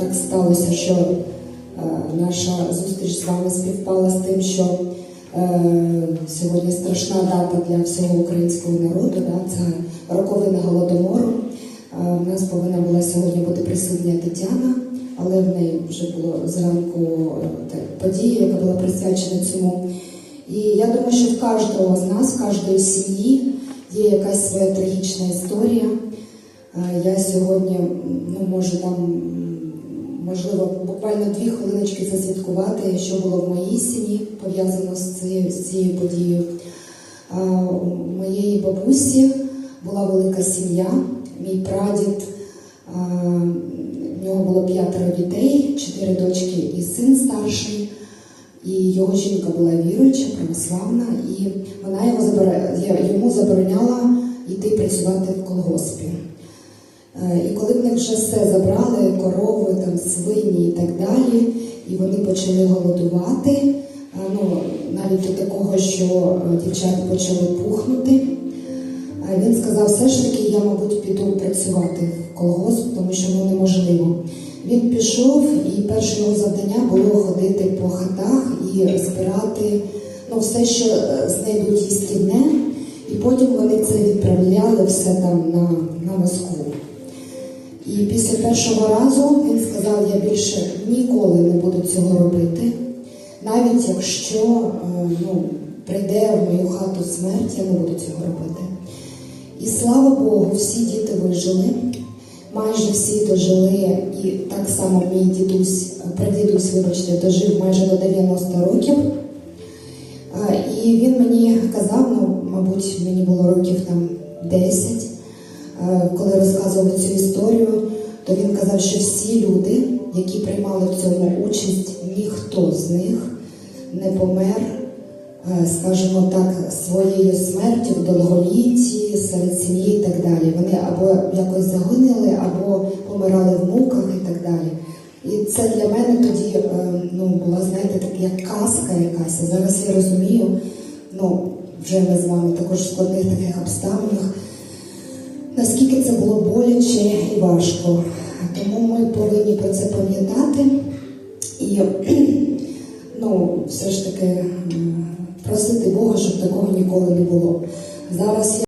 так сталося, що е, наша зустріч з вами співпала з тим, що е, сьогодні страшна дата для всього українського народу. Це роковина голодомору. Е, У нас повинна була сьогодні бути присутня Тетяна, але в неї вже було зранку е, подія, яка була присвячена цьому. І я думаю, що в кожного з нас, в кожної сім'ї є якась своя трагічна історія. Е, Я сьогодні ну, можу там, можливо, буквально дві хвилиночки засвідкувати, що було в моїй сім'ї пов'язано з цією, з цією подією. У моєї бабусі була велика сім'я, мій прадід. В нього було п'ятеро дітей, чотири дочки і син старший. І його жінка була віруюча, православна, і вона його забора- йому забороняла йти працювати в колгоспі. Е, І коли в них вже все забрали, корови, там, свині і так далі, і вони почали голодувати, ну, навіть до такого, що е, дівчата почали пухнути, він сказав, все ж таки, я, мабуть, піду працювати в колгосп, тому що ну, неможливо. Він пішов, і перше його завдання було ходити по хатах і збирати ну, все, що е, знайдуть їстівне, і потім вони це відправляли все там на, на Москву. І після першого разу він сказав, я більше ніколи не буду цього робити, навіть якщо е, ну, прийде в мою хату смерть, я не буду цього робити. І слава Богу, всі діти вижили, майже всі дожили, і так само мій дідусь, прадідусь, вибачте, дожив майже до 90 років. І він мені казав, ну, мабуть, мені було років там 10, е, коли розказував цю історію, то він казав, що всі люди, які приймали в цьому участь, ніхто з них не помер, е, скажімо так, своєю смертю в довголітті, серед сім'ї і так далі. Вони або якось загинули, або помирали в муках і так далі. І це для мене тоді е, ну, була, знаєте, так як казка якась. Зараз я розумію, ну, вже ми з вами також складних таких було боляче і важко. Тому ми повинні про це пам'ятати і ну, все ж таки просити Бога, щоб такого ніколи не було. Зараз